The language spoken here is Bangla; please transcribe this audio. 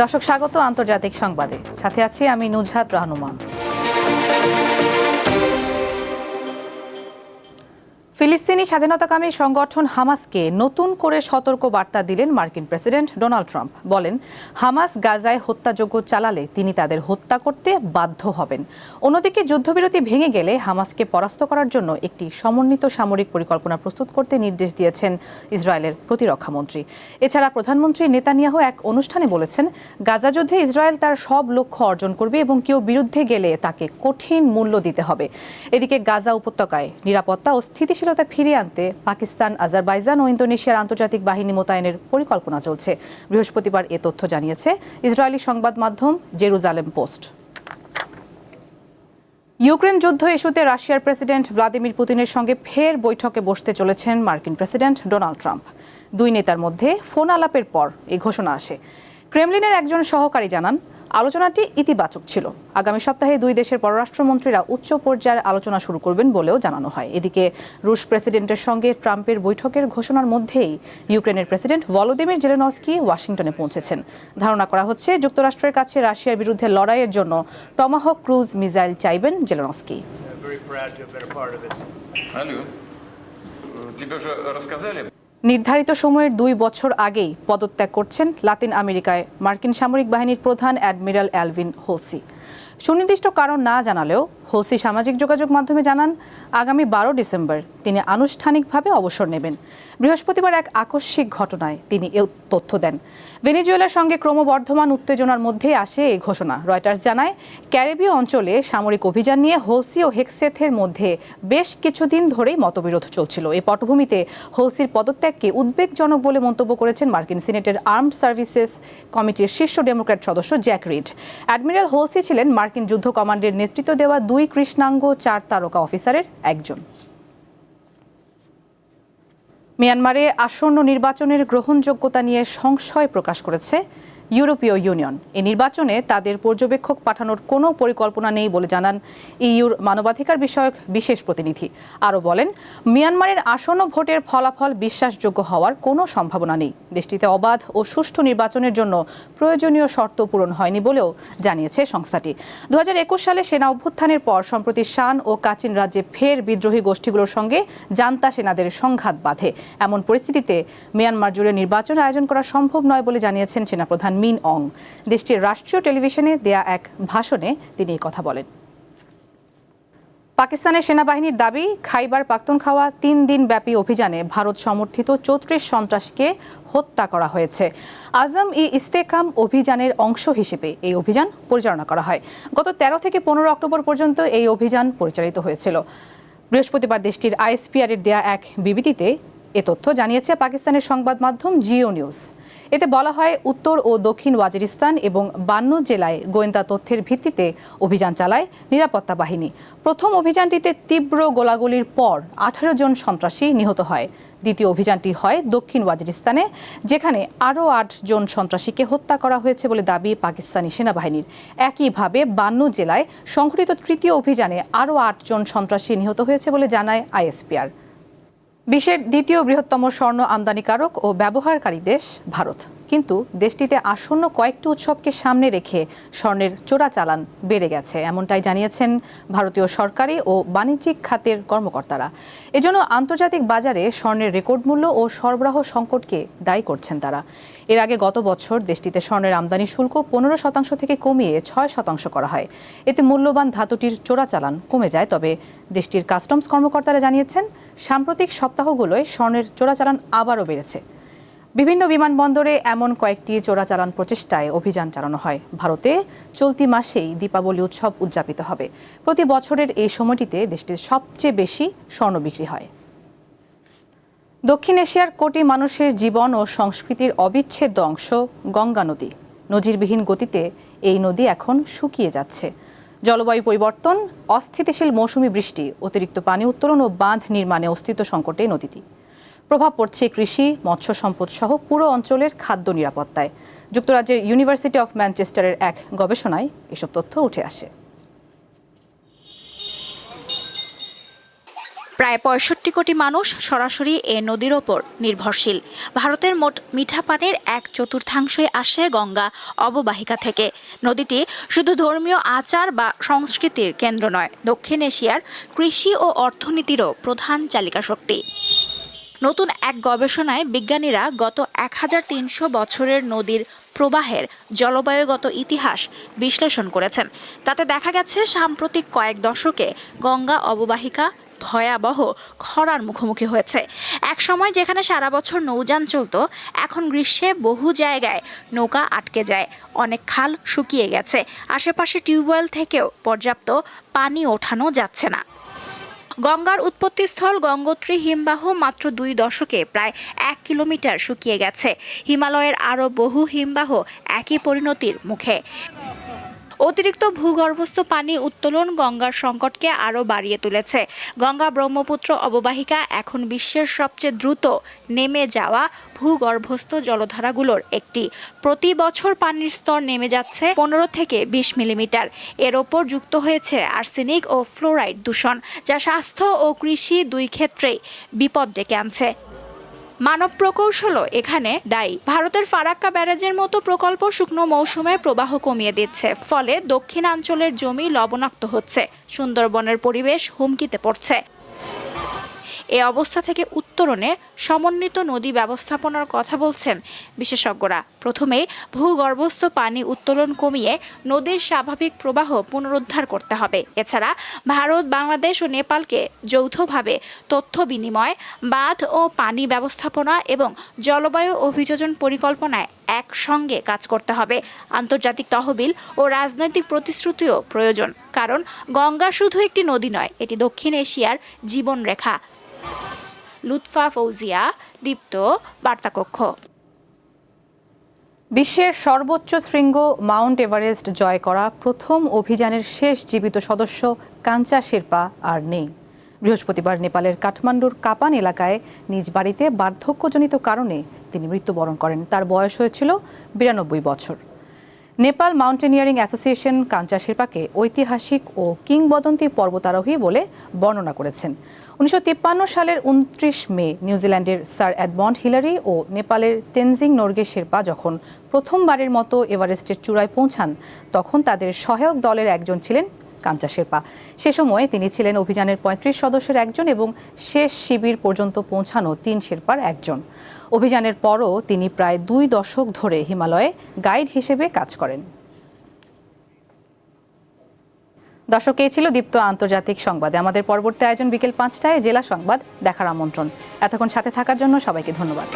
দর্শক স্বাগত আন্তর্জাতিক সংবাদে। সাথে আছি আমি নুজহাত রাহনুমা ফিলিস্তিনি স্বাধীনতাকামী সংগঠন হামাসকে নতুন করে সতর্ক বার্তা দিলেন মার্কিন প্রেসিডেন্ট ডোনাল্ড ট্রাম্প। বলেন, হামাস গাজায় হত্যাযজ্ঞ চালালে তিনি তাদের হত্যা করতে বাধ্য হবেন। অন্যদিকে যুদ্ধবিরতি ভেঙে গেলে হামাসকে পরাস্ত করার জন্য একটি সমন্বিত সামরিক পরিকল্পনা প্রস্তুত করতে নির্দেশ দিয়েছেন ইসরায়েলের প্রতিরক্ষামন্ত্রী এছাড়া প্রধানমন্ত্রী নেতানিয়াহু এক অনুষ্ঠানে বলেছেন, গাজা যুদ্ধে ইসরায়েল তার সব লক্ষ্য অর্জন করবে এবং কেউ বিরুদ্ধে গেলে তাকে কঠিন মূল্য দিতে হবে। এদিকে গাজা উপত্যকায় নিরাপত্তা ও স্থিতিশীলতা ফিরিয়ে আনতে পাকিস্তান, আজারবাইজান ও ইন্দোনেশিয়ার আন্তর্জাতিক বাহিনী মোতায়েনের পরিকল্পনা চলছে। বৃহস্পতিবার এ তথ্য জানিয়েছে ইসরায়েলি সংবাদ মাধ্যম জেরুজালেম পোস্ট। ইউক্রেন যুদ্ধ ইস্যুতে রাশিয়ার প্রেসিডেন্ট ভ্লাদিমির পুতিনের সঙ্গে ফের বৈঠকে বসতে চলেছেন মার্কিন প্রেসিডেন্ট ডোনাল্ড ট্রাম্প। দুই নেতার মধ্যে ফোন আলাপের পর এই ঘোষণা আসে। ক্রেমলিনের একজন সহকারী জানান আলোচনাটি ইতিবাচক ছিল আগামী সপ্তাহে দুই দেশের পররাষ্ট্রমন্ত্রীরা উচ্চ পর্যায়ের আলোচনা শুরু করবেন বলেও জানানো হয় এদিকে রুশ প্রেসিডেন্টের সঙ্গে ট্রাম্পের বৈঠকের ঘোষণার মধ্যেই ইউক্রেনের প্রেসিডেন্ট ভলোদিমির জেলেনস্কি ওয়াশিংটনে পৌঁছেছেন ধারণা করা হচ্ছে যুক্তরাষ্ট্রের কাছে রাশিয়ার বিরুদ্ধে লড়াইয়ের জন্য টমাহক ক্রুজ মিসাইল চাইবেন Zelensky very proud to have been a part of it. Алло. Тебе уже рассказали? নির্ধারিত সময়ের দুই বছর আগেই পদত্যাগ করছেন লাতিন আমেরিকায় মার্কিন সামরিক বাহিনীর প্রধান অ্যাডমিরাল অ্যালভিন হোলসি। সুনির্দিষ্ট কারণ না জানালেও হোলসি সামাজিক যোগাযোগ মাধ্যমে জানান, আগামী বারো ডিসেম্বর তিনি আনুষ্ঠানিকভাবে অবসর নেবেন। বৃহস্পতিবার এক আকস্মিক ঘটনায় তিনি এ তথ্য দেন। ভেনেজুয়েলার সঙ্গে ক্রমবর্ধমান উত্তেজনার মধ্যেই আসে এই ঘোষণা। রয়টার্স জানায়, ক্যারিবীয় অঞ্চলে সামরিক অভিযান নিয়ে হোলসি ও হেক্সেথের মধ্যে বেশ কিছুদিন ধরেই মতবিরোধ চলছিল। এই পটভূমিতে হোলসির পদত্যাগকে উদ্বেগজনক বলে মন্তব্য করেছেন মার্কিন সিনেটের আর্মড সার্ভিসেস কমিটির শীর্ষ ডেমোক্র্যাট সদস্য জ্যাক রিড। অ্যাডমিরাল হোলসি ছিলেন মার্কিন যুদ্ধ কমান্ডের নেতৃত্ব দেওয়া দুই কৃষ্ণাঙ্গ, চার তারকা অফিসারের একজন। মিয়ানমারে আসন্ন নির্বাচনের গ্রহণযোগ্যতা নিয়ে সংশয় প্রকাশ করেছে ইউরোপীয় ইউনিয়ন। এই নির্বাচনে তাদের পর্যবেক্ষক পাঠানোর কোনো পরিকল্পনা নেই বলে জানান ইউর মানবাধিকার বিষয়ক বিশেষ প্রতিনিধি। আরও বলেন, মিয়ানমারের আসন্ন ভোটের ফলাফল বিশ্বাসযোগ্য হওয়ার কোনো সম্ভাবনা নেই। দেশটিতে অবাধ ও সুষ্ঠু নির্বাচনের জন্য প্রয়োজনীয় শর্ত পূরণ হয়নি বলেও জানিয়েছে সংস্থাটি। দুহাজার একুশ সালে সেনা অভ্যুত্থানের পর সম্প্রতি শান ও কাচিন রাজ্যে ফের বিদ্রোহী গোষ্ঠীগুলোর সঙ্গে জান্তা সেনাদের সংঘাত বাধে। এমন পরিস্থিতিতে মিয়ানমার জুড়ে নির্বাচন আয়োজন করা সম্ভব নয় বলে জানিয়েছেন সেনাপ্রধান মিন অং। দেশটির রাষ্ট্রীয় টেলিভিশনে দেয়া এক ভাষণে তিনি কথা বলেন। পাকিস্তানের সেনাবাহিনীর দাবি, খাইবার পাখতুনখাওয়া তিন দিন ব্যাপী অভিযানে ভারত সমর্থিত চৌত্রিশ সন্ত্রাসীকে হত্যা করা হয়েছে। আজম ই ইস্তেকাম অভিযানের অংশ হিসেবে এই অভিযান পরিচালনা করা হয়। গত তেরো থেকে পনেরো অক্টোবর পর্যন্ত এই অভিযান পরিচালিত হয়েছিল। বৃহস্পতিবার দেশটির আইএসপিআর এর দেয়া এক বিবৃতিতে এ তথ্য জানিয়েছে পাকিস্তানের সংবাদ মাধ্যম জিও নিউজ। এতে বলা হয়, উত্তর ও দক্ষিণ ওয়াজিরিস্তান এবং বান্ন জেলায় গোয়েন্দা তথ্যের ভিত্তিতে অভিযান চালায় নিরাপত্তা বাহিনী। প্রথম অভিযানটিতে তীব্র গোলাগুলির পর আঠারো জন সন্ত্রাসী নিহত হয়। দ্বিতীয় অভিযানটি হয় দক্ষিণ ওয়াজিরিস্তানে, যেখানে আরও আট জন সন্ত্রাসীকে হত্যা করা হয়েছে বলে দাবি পাকিস্তানি সেনাবাহিনীর। একইভাবে বান্ন জেলায় সংঘটিত তৃতীয় অভিযানে আরও আট জন সন্ত্রাসী নিহত হয়েছে বলে জানায় আইএসপিআর। বিশ্বের দ্বিতীয় বৃহত্তম স্বর্ণ আমদানিকারক ও ব্যবহারকারী দেশ ভারত। কিন্তু দেশটিতে আসন্ন কয়েকটি উৎসবকে সামনে রেখে স্বর্ণের চোরাচালান বেড়ে গেছে, এমনটাই জানিয়েছেন ভারতীয় সরকারি ও বাণিজ্যিক খাতের কর্মকর্তারা। এজন্য আন্তর্জাতিক বাজারে স্বর্ণের রেকর্ড মূল্য ও সরবরাহ সংকটকে দায়ী করছেন তারা। এর আগে গত বছর দেশটিতে স্বর্ণের আমদানি শুল্ক পনেরো শতাংশ থেকে কমিয়ে ছয় শতাংশ করা হয়। এতে মূল্যবান ধাতুটির চোরাচালান কমে যায়, তবে দেশটির কাস্টমস কর্মকর্তারা জানিয়েছেন, সাম্প্রতিক সপ্তাহগুলোয় স্বর্ণের চোরাচালান আবারও বেড়েছে। বিভিন্ন বিমানবন্দরে এমন কয়েকটি চোরাচালান প্রচেষ্টায় অভিযান চালানো হয়। ভারতে চলতি মাসেই দীপাবলি উৎসব উদযাপিত হবে। প্রতি বছরের এই সময়টিতে দেশটির সবচেয়ে বেশি স্বর্ণ বিক্রি হয়। দক্ষিণ এশিয়ার কোটি মানুষের জীবন ও সংস্কৃতির অবিচ্ছেদ্য অংশ গঙ্গা নদী। নজিরবিহীন গতিতে এই নদী এখন শুকিয়ে যাচ্ছে। জলবায়ু পরিবর্তন, অস্থিতিশীল মৌসুমি বৃষ্টি, অতিরিক্ত পানি উত্তোলন ও বাঁধ নির্মাণে অস্তিত্ব সংকটে নদীটি। প্রভাব পড়ছে কৃষি, মৎস্য সম্পদ সহ পুরো অঞ্চলের খাদ্য নিরাপত্তায়। যুক্তরাজ্যের ইউনিভার্সিটি অফ ম্যানচেস্টারের এক গবেষণায় এসব তথ্য উঠে আসে। প্রায় পঁয়ষট্টি কোটি মানুষ সরাসরি এ নদীর ওপর নির্ভরশীল। ভারতের মোট মিঠা পানির এক চতুর্থাংশই আসে গঙ্গা অববাহিকা থেকে। নদীটি শুধু ধর্মীয় আচার বা সংস্কৃতির কেন্দ্র নয়, দক্ষিণ এশিয়ার কৃষি ও অর্থনীতিরও প্রধান চালিকা শক্তি। নতুন এক গবেষণায় বিজ্ঞানীরা গত এক হাজার তিনশো বছরের নদীর প্রবাহের জলবায়ুগত ইতিহাস বিশ্লেষণ করেছেন। তাতে দেখা গেছে, সাম্প্রতিক কয়েক দশকে গঙ্গা অববাহিকা ভয়াবহ খরার মুখোমুখি হয়েছে। এক সময় যেখানে সারা বছর নৌযান চলত, এখন গ্রীষ্মে বহু জায়গায় নৌকা আটকে যায়। অনেক খাল শুকিয়ে গেছে। আশেপাশে টিউবওয়েল থেকেও পর্যাপ্ত পানি ওঠানো যাচ্ছে না। গঙ্গার উৎপত্তিস্থল গঙ্গোত্রী হিমবাহ মাত্র দুই দশকে প্রায় এক কিলোমিটার শুকিয়ে গেছে। হিমালয়ের আরও বহু হিমবাহ একই পরিণতির মুখে। অতিরিক্ত ভূগর্ভস্থ পানি উত্তোলন গঙ্গার সংকটকে আরও বাড়িয়ে তুলেছে। গঙ্গা ব্রহ্মপুত্র অববাহিকা এখন বিশ্বের সবচেয়ে দ্রুত নেমে যাওয়া ভূগর্ভস্থ জলধারাগুলোর একটি। প্রতি বছর পানির স্তর নেমে যাচ্ছে পনেরো থেকে বিশ মিলিমিটার। এর ওপর যুক্ত হয়েছে আর্সেনিক ও ফ্লোরাইড দূষণ, যা স্বাস্থ্য ও কৃষি দুই ক্ষেত্রেই বিপদ ডেকে আনছে। মানব প্রকৌশলও এখানে দায়ী। ভারতের ফারাক্কা ব্যারাজের মতো প্রকল্প শুকনো মৌসুমে প্রবাহ কমিয়ে দিচ্ছে। ফলে দক্ষিণাঞ্চলের জমি লবণাক্ত হচ্ছে। সুন্দরবনের পরিবেশ হুমকিতে পড়ছে। এ অবস্থা থেকে উত্তরণে সমন্বিত নদী ব্যবস্থাপনার কথা বলছেন বিশেষজ্ঞরা। প্রথমেই ভূগর্ভস্থ পানি উত্তোলন কমিয়ে নদীর স্বাভাবিক প্রবাহ পুনরুদ্ধার করতে হবে। এছাড়া ভারত, বাংলাদেশ ও নেপালকে যৌথভাবে তথ্য বিনিময়, বাঁধ ও পানি ব্যবস্থাপনা এবং জলবায়ু অভিযোজন পরিকল্পনায় একসঙ্গে কাজ করতে হবে। আন্তর্জাতিক তহবিল ও রাজনৈতিক প্রতিশ্রুতিও প্রয়োজন। কারণ গঙ্গা শুধু একটি নদী নয়, এটি দক্ষিণ এশিয়ার জীবনরেখা। লুৎফা ফৌজিয়া, দীপ্ত বার্তাকক্ষ। বিশ্বের সর্বোচ্চ শৃঙ্গ মাউন্ট এভারেস্ট জয় করা প্রথম অভিযানের শেষ জীবিত সদস্য কাঞ্চা শেরপা আর নেই। বৃহস্পতিবার নেপালের কাঠমান্ডুর কাপান এলাকায় নিজ বাড়িতে বার্ধক্যজনিত কারণে তিনি মৃত্যুবরণ করেন। তার বয়স হয়েছিল বিরানব্বই বছর। নেপাল মাউন্টেনিয়ারিং অ্যাসোসিয়েশন কাঞ্চা শেরপাকে ঐতিহাসিক ও কিংবদন্তি পর্বতারোহী বলে বর্ণনা করেছেন। উনিশশো তিপ্পান্ন সালের উনত্রিশ মে নিউজিল্যান্ডের স্যার অ্যাডমন্ড হিলারি ও নেপালের তেনজিং নর্গে শেরপা যখন প্রথমবারের মতো এভারেস্টের চূড়ায় পৌঁছান, তখন তাদের সহায়ক দলের একজন ছিলেন কাঞ্চা শেরপা সে সময় তিনি ছিলেন অভিযানের পঁয়ত্রিশ সদস্যের একজন এবং শেষ শিবির পর্যন্ত পৌঁছানো তিন শেরপার একজন। অভিযানের পরও তিনি প্রায় দুই দশক ধরে হিমালয়ে গাইড হিসেবে কাজ করেন। দর্শক, এই ছিল দীপ্ত আন্তর্জাতিক সংবাদে। আমাদের পরবর্তী আয়োজন বিকেল পাঁচটায় জেলা সংবাদ দেখার আমন্ত্রণ। এতক্ষণ সাথে থাকার জন্য সবাইকে ধন্যবাদ।